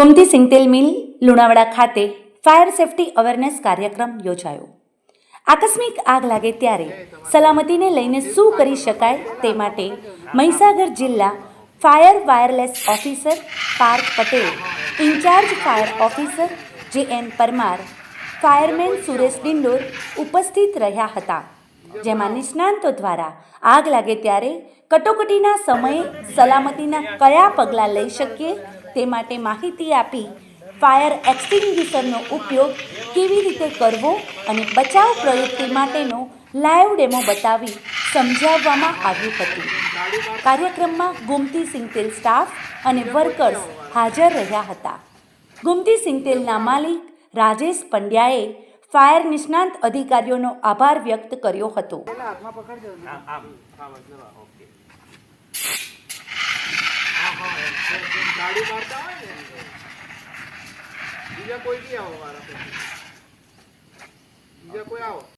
ગોમતી સિંગતેલ મિલ, લુણાવાડા ખાતે fire safety awareness કાર્યક્રમ યોજાયો. આકસ્મિક આગ લાગે ત્યારે સલામતીને લઈને શું કરી શકાય તે માટે મહીસાગર જિલ્લા fire wireless officer Parth Patel, incharge fire officer J N Parmar, fireman Suresh Dindor ઉપસ્થિત રહ્યા હતા. જેમાં નિષ્ણાંતો દ્વારા આગ લાગે ત્યારે કટોકટીના સમયે સલામતીના કયા પગલાં લઈ શકીએ તે માટે માહિતી આપી ફાયર એક્સટિંગ્વિશરનો ઉપયોગ કેવી રીતે કરવો અને બચાવ પ્રવૃત્તિ માટેનો લાઈવ ડેમો બતાવી સમજાવવામાં આવ્યું હતું. કાર્યક્રમમાં ગુમતી સિંગતેલ સ્ટાફ અને વર્કર્સ હાજર રહ્યા હતા. ગુમતી સિંગતેલના માલિક રાજેશ પંડ્યાએ ફાયર નિષ્ણાંત અધિકારીઓનો આભાર વ્યક્ત કર્યો હતો. ગાડી મારતા હોય ને બીજા કોઈ બી આવો મારા પછી બીજા કોઈ આવો.